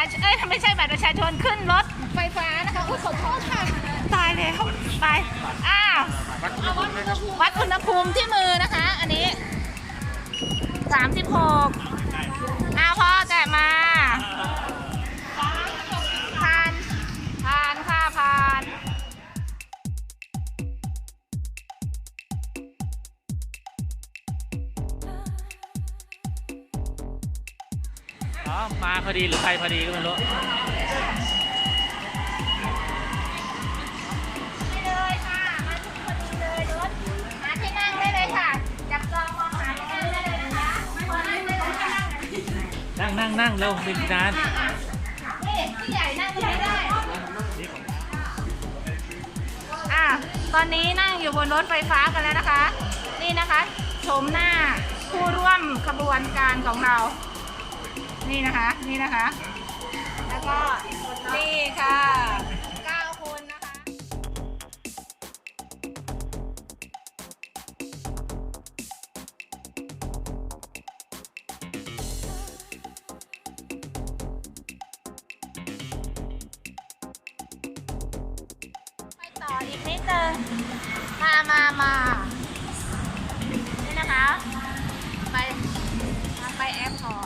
าชนเอ้ยไม่ใช่บัตรประชาชนขึ้นรถไฟฟ้านะคะอุ้ยขอโทษค่ะ ตายแล้วตายอ้าววัดอุณหภูมิที่มือนะคะ อันนี้ 36อ้าวพ่อแกะมา อ๋อ มาพอดีหรือใครพอดีก็ไม่รู้ไปเลยค่ะ มาถึงพอดีเลยรถหาที่นั่งได้เลยค่ะ จับจองมองหาที่นั่งได้เลยนะคะพอนั่งได้เลยค่ะนั่งนั่งนั่งเร็วเป็นนานนี่พี่ใหญ่นั่งตรงนี้ได้ อะ ตอนนี้นั่งอยู่บนรถไฟฟ้ากันแล้วนะคะ นี่นะคะ ชมหน้าผู้ร่วมขบวนการของเรา นี่นะคะ นี่นะคะ แล้วก็นี่ค่ะเก้าคนนะคะ ไปต่ออีกนิดนึงมามามานี่นะคะ ไป ไปแอร์พอร์ต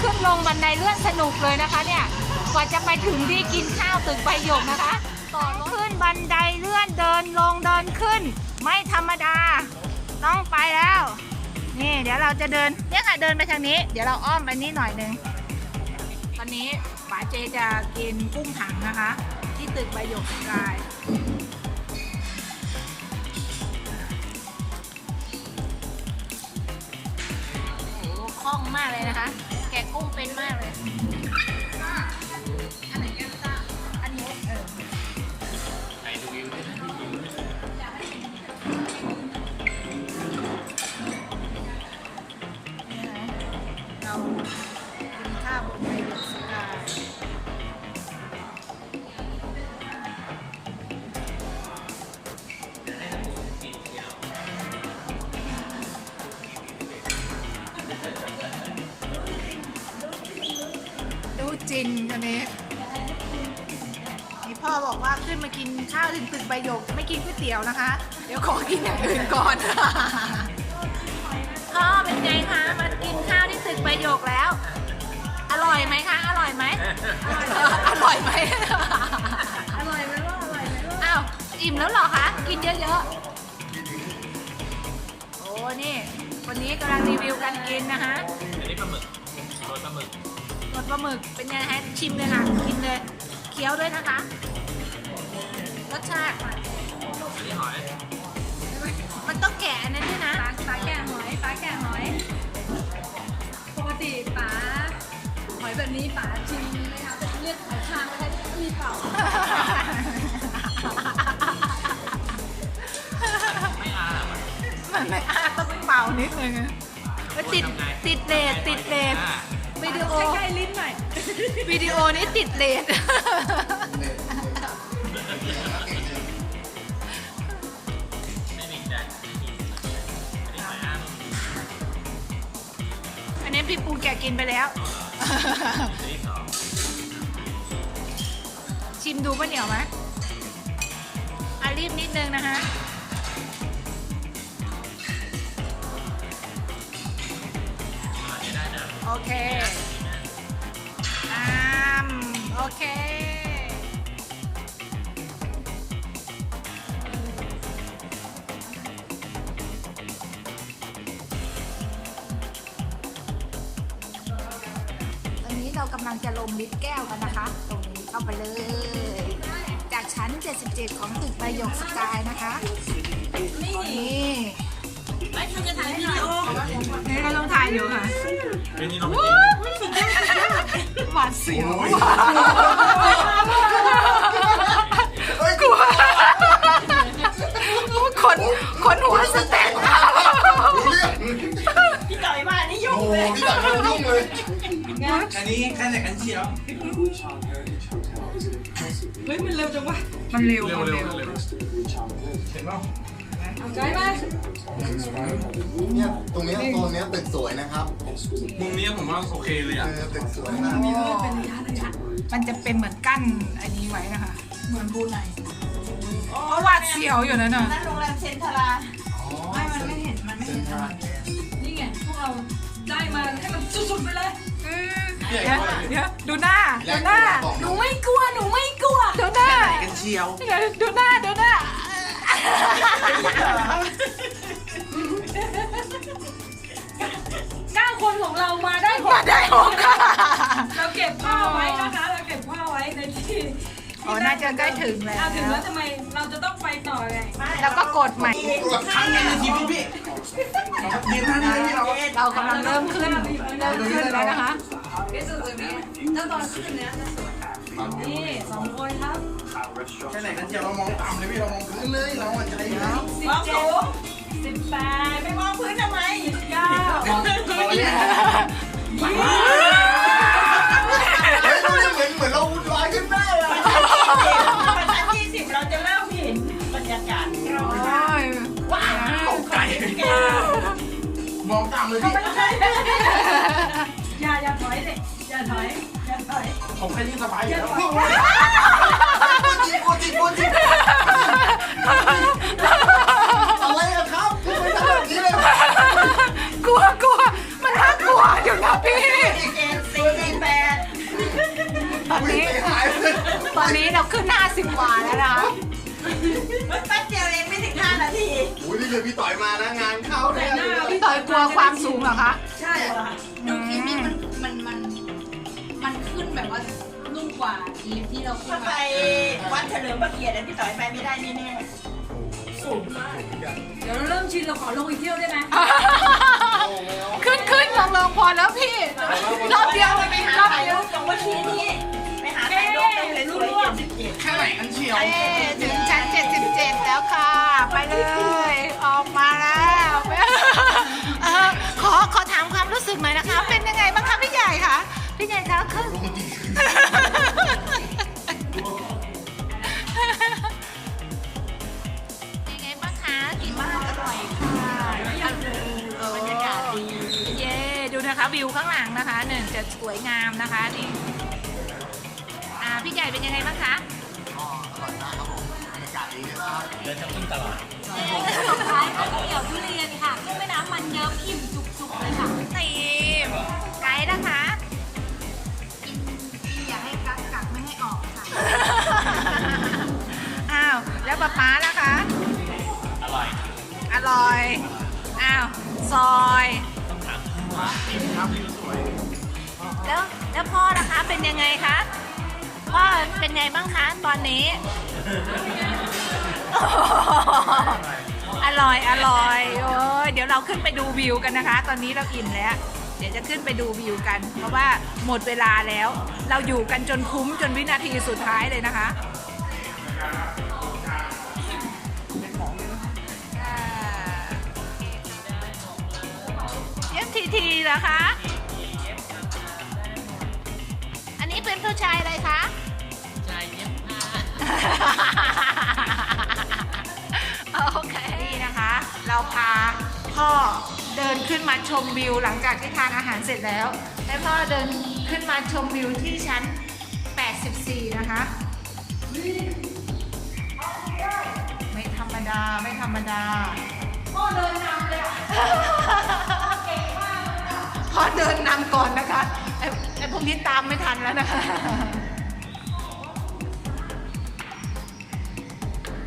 ขึ้นลงบันไดเลื่อนสนุกเลยนะคะเนี่ยกว่าจะไปถึงที่กินข้าวตึกใบหยกนะคะต่อขึ้นบันไดเลื่อนเดินลงเดินขึ้น ไม่ธรรมดา ต้องไปแล้ว นี่เดี๋ยวเราจะเดินเนี่ยค่ะเดินไปทางนี้ เดี๋ยวเราอ้อมไปนี่หน่อยนึงตอนนี้ป๋าเจจะกินกุ้งถังนะคะ ที่ตึกใบหยกกายโอ้โหคล่องมากเลยนะคะ แกะกุ้งเป็นมากเลย กไม่กินก๋วยเตี๋ยวนะคะ เดี๋ยวขอกินอย่างอื่นก่อน พ่อเป็นไงคะ มากินข้าวที่ตึกใบหยกแล้ว อร่อยไหมคะ อร่อยไหม อร่อยไหม อร่อยไหมว่าอร่อยไหมอ้าว อิ่มแล้วเหรอคะ กินเยอะๆ โอ้ นี่ วันนี้กำลังรีวิวการกินนะคะอันนี้ปลาหมึกโรยปลาหมึกรสปลาหมึก เป็นไงฮะชิมเลยค่ะ กินเลย เคี้ยวด้วยนะคะ รสชาติอันนี้ หอย มันต้องแกะอันนั้นด้วยนะปลาปลาแกะหอยปลาแกะหอย ปกติปลาหอยแบบนี้ปลาชิมไหมคะจะเรียกหอยคางอะไรมีเปล่าไม่อาบอะมันไม่อาต้องเป่านิดนึงอะแล้วติดติดเลสติดเลสวิดีโอใกล้ๆลิ้นหน่อยวิดีโอนี้ติดเลส นพี่ปูแกกินไปแล้ว ชิมดูป่ะเหนียวไหมอารีบนิดนึงนะคะโอเคอามโอเค กำลังจะลงลิฟต์แก้วกันนะคะ ตรงนี้เข้าไปเลย จากชั้น 77 ของตึกใบหยกสกายนะคะนี่นี่ไม่คุณจะถ่ายวิดีโอนี่เราต้องถ่ายอยู่ค่ะเป็นนี่เราหวาดเสียว อันนี้แค่ไหนกันเชียว เฮ้ย มันเร็วจังวะมันเร็วเร็วเร็วเห็นป่าเอาใจมาเนี่ยตรงนี้ยโซนนี้ตึกสวยนะครับมุมนี้ผมว่าโอเคเลยอะตึกสวยมากมีเลยเป็นระยะระยะมันจะเป็นเหมือนกั้นอันนี้ไว้นะคะ เหมือนบูไนเพราะว่าเสียวอยู่นั่นน่ะนั่นโรงแรมเซนทราไม่มันไม่เห็น มันไม่เห็น นี่ไง พวกเราได้มาให้มันสุดๆไปเลย เออเดี๋ยวเดี๋ยวดูหน้าแรดูกหน้าบอกหนูไม่กลัวหนูไม่กลัวดูหน้ากันเชียวเดี๋ยวดูหน้าดูหน้าเก้าคนของเรามาได้หมมาดได้หกค่ะเราเก็บผ้าไว้นะคะ เราเก็บผ้าไว้ในที่อ๋อน่าจะใกล้ถึงแล้วเอาถึงแล้วทำไมเราจะต้องไปต่อไงแล้วก็กดใหม่ครั้งหนึงในชีวิตพี่ยืนท่านี้เลยพี่เราเรากำลังเริ่มขึ้นเริ่มขึ้นแล้วนะคะ ที่สุดเลยนี่ถ้าตอนขึ้นเนี้ยจะสวยนี่สองคนครับแค่ไหนกันเชียวเรามองต่ำเลยพี่เรามองพื้นเลยเราอะใจครับมองสูงสิบแปดไม่มองพื้นทำไมเก้ามองพื้นเนี่ยเฮ้ยดูดิเหมือนเหมือนเราลอยขึ้นได้อะประชั้นที่สิบเราจะเริ่มเห็นบรรยากาศโอ้ยว้าวไก่มองต่ำเลยพี่ มานะงานเข้าแน่เลย พี่ต่อยกลัวความสูงเหรอคะ ใช่ดูคลิปนี้มันมันมันมันขึ้นแบบว่านุ่มกว่าคลิปที่เราขึ้ถ้านไปมาวัดเฉลิมพระเกียรติอะพี่ต่อยไปไม่ได้แน่เดี๋ยวเราเริ่มชินเราขอลงอีกเที่ยวได้ไหมขึ้นขึ้นลงลงพอแล้วพี่ๆรอบเดียวไปรหาอบถ่ายเดียวรูปตรงวัดทีนี้ไปหาถ่ายรูปตรงเลยสวยเจ็ดสิบเจ็ด แค่ไหนกันเชียว เอ๊ะถึงชั้น77 แล้วค่ะ ไปเลย ขอขอถามความรู้สึกหน่อยนะคะ เป็นยังไงบ้างคะพี่ใหญ่คะพี่ใหญ่คะขึ้นยังไงบ้างคะกินมากอร่อยค่ะบรรยากาศดีเย้ดูนะคะวิวข้างหลังนะคะหนึ่งจะสวยงามนะคะนี่อ่าพี่ใหญ่เป็นยังไงบ้างคะอ๋ออร่อยมากครับผมบรรยากาศดีนะครับเดินจะขึ้นตลอดสุดท้ายก็เกี่ยวทุเรียนค่ะกุ้งแม่น้ำมันเยิ้มอิ่มจุกๆเลยค่ะ ตีมไกด์นะคะกินอย่าให้กักกักไม่ให้ออกค่ะ อ้าว แล้วป๊าป๊าล่ะคะ อร่อย อร่อย อ้าว ซอยต้องถามว่ากินครับวิวสวยแล้วแล้วพ่อนะคะเป็นยังไงคะ พ่อเป็นไงบ้างคะ ตอนนี้ อร่อยอร่อยโอ้ยเดี๋ยวเราขึ้นไปดูวิวกันนะคะ ตอนนี้เราอิ่มแล้ว เดี๋ยวจะขึ้นไปดูวิวกัน เพราะว่าหมดเวลาแล้ว เราอยู่กันจนคุ้มจนวินาทีสุดท้ายเลยนะคะเอฟทีทีเหรอคะ อันนี้เป็นผู้ชายอะไรคะใจเย็นมา มาชมวิวหลังจากที่ทานอาหารเสร็จแล้ว ให้พ่อเดินขึ้นมาชมวิวที่ชั้น 84 นะคะ ไม่ธรรมดา ไม่ธรรมดา พ่อเดินนำเลยพ่อเดินนำก่อนนะคะ ไอ้ไอ้พวกนี้ตามไม่ทันแล้วนะคะ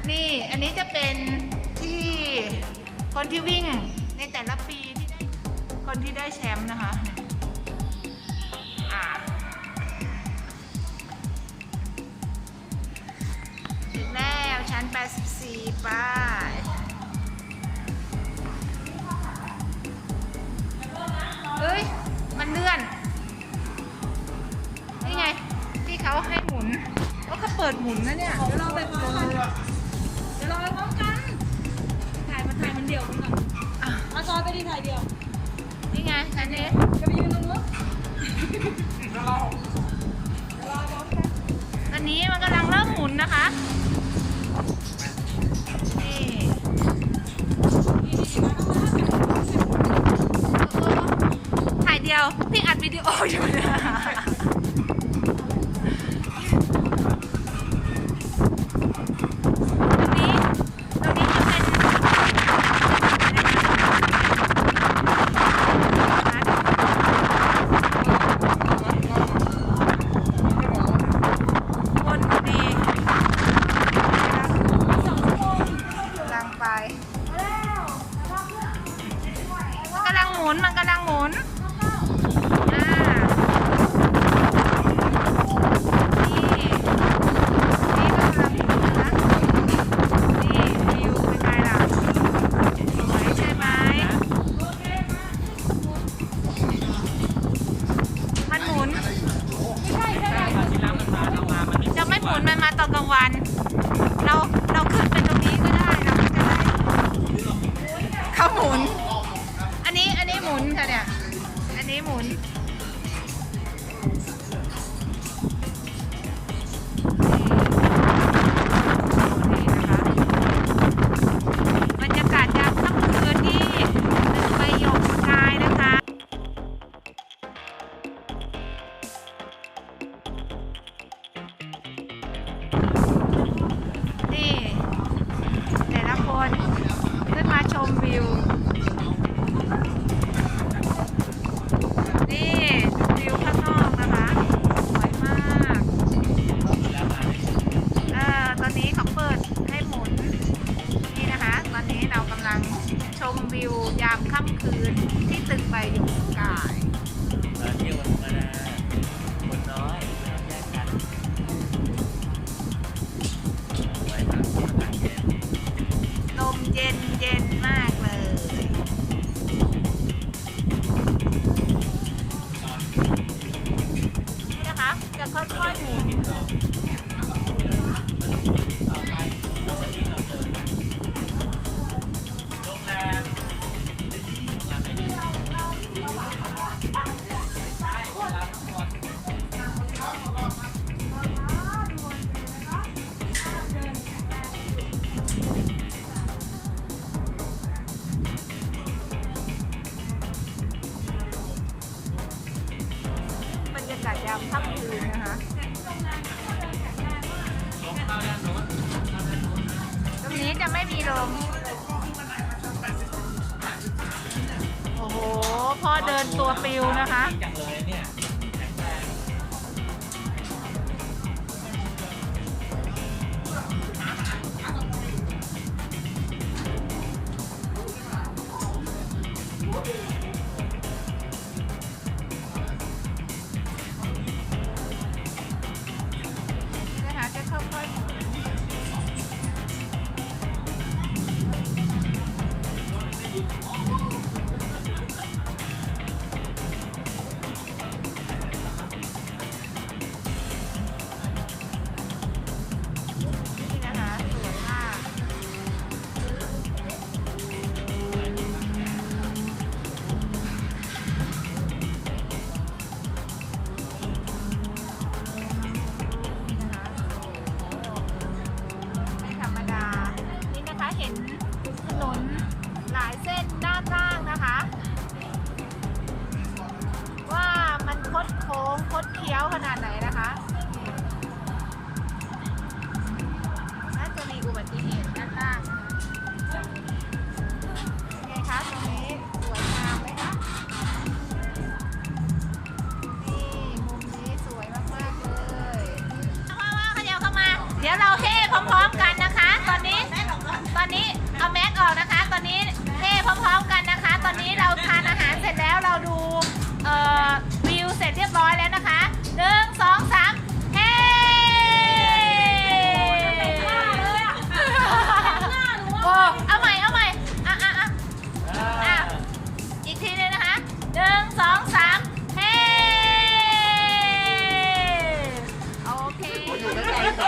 นี่ อันนี้จะเป็นที่คนที่วิ่ง คนที่ได้แชมป์นะคะอ่าถึงแล้วชั้น 84 ป้ายเฮ้ย มันเลื่อน นี่ไง ที่เขาให้หมุนก็เขาเปิดหมุนนะเนี่ย เดี๋ยวเราไปพร้อมกัน เดี๋ยวเราไปพร้อมกัน ถ่ายมันถ่ายมันเดี่ยวกันก่อนอะเอาซอยไปดีถ่ายเดี่ยว งอันนี้จะไปยืนตรงนู้นตอนนี้มันกำลังเริ่มหมุนนะคะนี่ถ่ายเดียว พี่อัดวิดีโออยู่นะ ไปกำลังหมุนมันกำลังหมุน Lemon มวิวยามค่ำคืนที่ตึกใบหยกกาย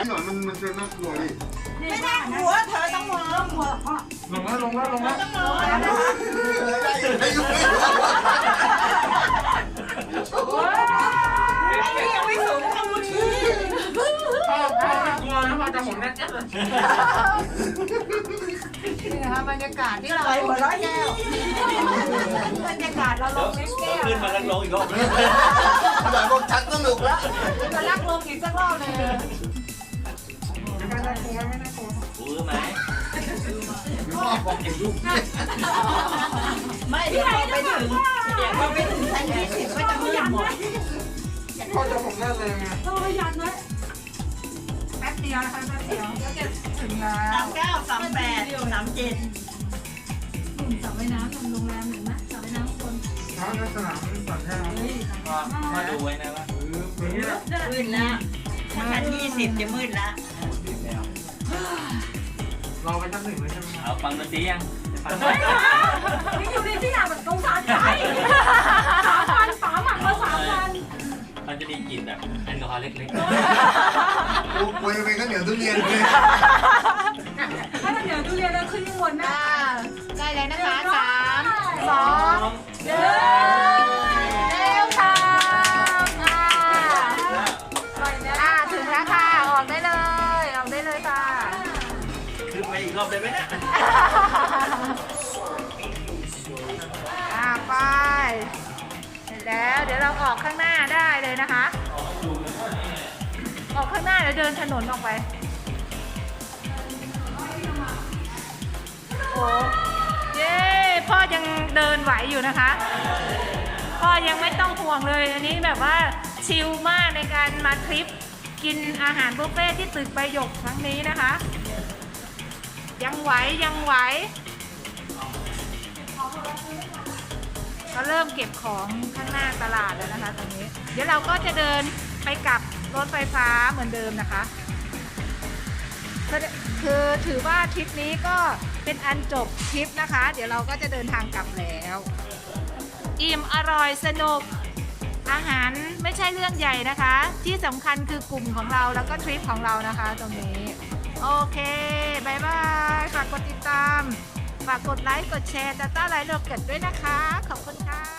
หน่อยมันมันจะน่ากลัวดิไม่ได้กลัวเธอต้องมองลัวงมองพ่อลงแล้วลงแล้วลงแล้วต้องมองนะคะไอ้ยุ้ยไอ้นี่ยังไม่สูงเท่ามุนีพ่อพ่อไม่กลัวนะพ่อจะผมแน่นนี่นะคะบรรยากาศที่เราหัวร้อยแก้วบรรยากาศเราลงเล่นแก้วขึ้นมาแล้วลงอีกรอบหลังลงชักสนุกแล้วจะลักลงอีกสักรอบเลย รู้ไหมพ่อบอกเห็นลูกไม่เดี๋ยวพอไปถึงเดี๋ยวพอไปถึงชั้นยี่สิบก็จะมืดหมดพ่อจะผมได้เลยไงต้องพยันไว้แป๊บเดียวนะคะแป๊บเดียวก็จะถึงแล้วสามเก้าสามแปดสามเจ็ดสระว่ายน้ำทำโรงแรมเห็นไหมสระว่ายน้ำคนท้าในสนามสัตว์แค่เฮ้ยก็ก็ดูไว้นะว่านี้มืดแล้วชั้นยี่สิบจะมืดล้วร อไปชั้นหนึ่งเลยใช่ไหมเอาฟังดนตรียังฟังเฮ้ยนี่อยู่ในที่อยากแบบสงสารใจสามวันป๋าหมักมาสามวันมันจะมีกลิ่นแบบแอลกอฮอล์เล็กโอ้โหไปข้าวเหนียวทุเรียนเลย ออกข้างหน้าได้เลยนะคะ ออกข้างหน้าเดี๋ยวเดินถนนออกไป โอ้เย้พ่อยังเดินไหวอยู่นะคะ พ่อยังไม่ต้องห่วงเลย อันนี้แบบว่าชิลมากในการมาทริปกินอาหารบุฟเฟ่ที่ตึกใบหยกครั้งนี้นะคะ ยังไหวยังไหว ก็เริ่มเก็บของข้างหน้าตลาดแล้วนะคะตรงนี้ เดี๋ยวเราก็จะเดินไปกับรถไฟฟ้าเหมือนเดิมนะคะคือถือว่าทริปนี้ก็เป็นอันจบทริปนะคะ เดี๋ยวเราก็จะเดินทางกลับแล้วอิ่มอร่อยสนุกอาหารไม่ใช่เรื่องใหญ่นะคะ ที่สำคัญคือกลุ่มของเราแล้วก็ทริปของเรานะคะตรงนี้ โอเคบายบายฝากกดติดตาม ฝากกดไลค์ กดแชร์ตาต้าไลค์โลเกิดด้วยนะคะ ขอบคุณค่ะ